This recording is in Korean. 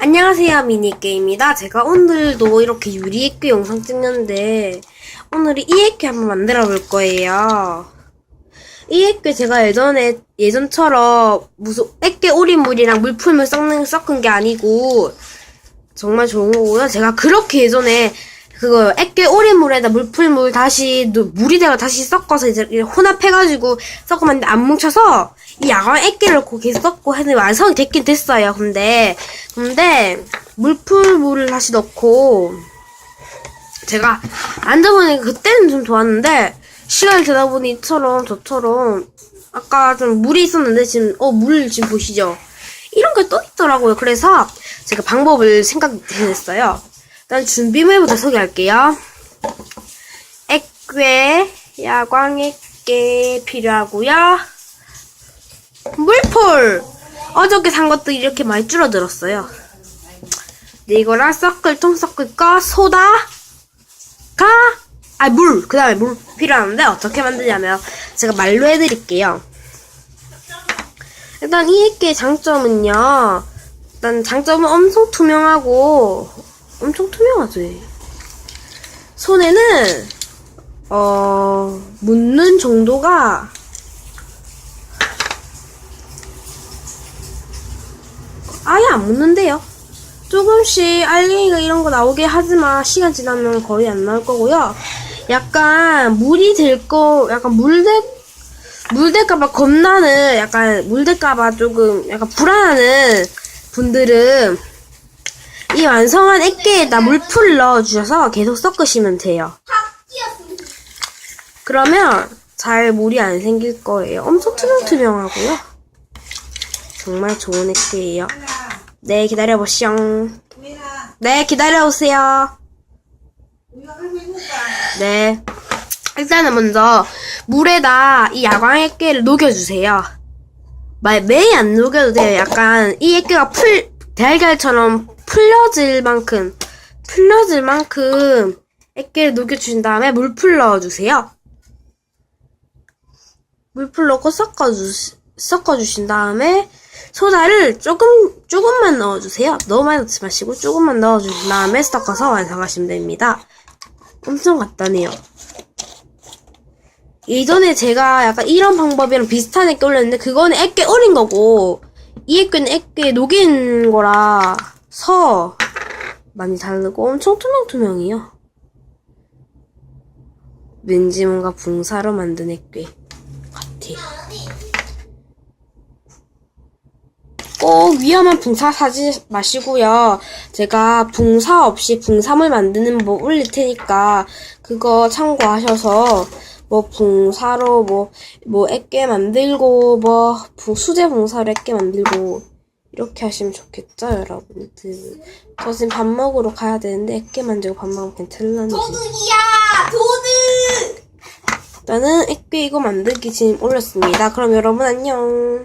안녕하세요 미니게임입니다. 제가 오늘도 이렇게 유리액괴 영상 찍는데 오늘은 이 액괴 한번 만들어 볼 거예요. 이 액괴 제가 예전에 예전처럼 무슨 액괴 오리물이랑 물풀물 섞는 섞은 게 아니고 정말 좋은 거고요. 제가 그렇게 예전에 그거 액괴 오리물에다 물풀물 다시 노- 물이 되고 다시 섞어서 이제 혼합해가지고 섞으면 안 뭉쳐서 이 야광 액괴를 거기 섞고 했는데 완성이 됐긴 됐어요. 근데 근데 물풀물을 다시 넣고 제가 앉아보니 그때는 좀 좋았는데 시간이 지나다 보니 이처럼 저처럼 아까 좀 물이 있었는데 지금 어 물 지금 보시죠? 이런 게 또 있더라고요. 그래서 제가 방법을 생각해냈어요. 일단 준비물부터 소개할게요. 액괴, 야광액괴 필요하고요. 물풀! 어저께 산 것도 이렇게 많이 줄어들었어요. 네, 이거랑 섞을 통 섞을 거, 소다, 가, 아, 물! 그 다음에 물 필요한데, 어떻게 만드냐면, 제가 말로 해드릴게요. 일단 이 액기의 장점은요, 일단 장점은 엄청 투명하고, 엄청 투명하지. 손에는, 어, 묻는 정도가 아예 안 묻는데요. 조금씩 알갱이가 이런 거 나오게 하지만 시간 지나면 거의 안 나올 거고요. 약간 물이 될 거, 약간 물대, 물될까봐 겁나는, 약간 물될까봐 조금 약간 불안하는 분들은 이 완성한 액계에다 물풀을 넣어주셔서 계속 섞으시면 돼요. 그러면 잘 물이 안 생길 거예요. 엄청 투명투명하고요. 정말 좋은 액계예요. 네, 기다려보시오. 네, 기다려오세요. 네. 일단은 먼저 물에다 이 야광 액계를 녹여주세요. 말 매일 안 녹여도 돼요. 약간 이 액계가 풀 달걀처럼 풀려질 만큼 풀려질 만큼 액계를 녹여주신 다음에 물풀 넣어주세요. 물풀 넣고 섞어주 섞어주신 다음에 소다를 조금 조금만 넣어주세요. 너무 많이 넣지 마시고 조금만 넣어주신 다음에 섞어서 완성하시면 됩니다. 엄청 간단해요. 예전에 제가 약간 이런 방법이랑 비슷한 액괴 올렸는데 그거는 액괴 어린 거고 이 액괴는 액괴 녹인 거라 서 많이 다르고 엄청 투명투명해요. 왠지 뭔가 붕사로 만든 액괴 같아요. 꼭 위험한 붕사 사지 마시고요. 제가 붕사 없이 붕사물 만드는 법 올릴 테니까 그거 참고하셔서 뭐 붕사로 뭐뭐 액괴 만들고 뭐 부- 수제 붕사로 액괴 만들고 이렇게 하시면 좋겠죠, 여러분들. 저 지금 밥 먹으러 가야 되는데 액괴 만들고 밥 먹으면 괜찮을런지. 도둑이야! 도둑! 일단은 액괴 이거 만들기 지금 올렸습니다. 그럼 여러분 안녕.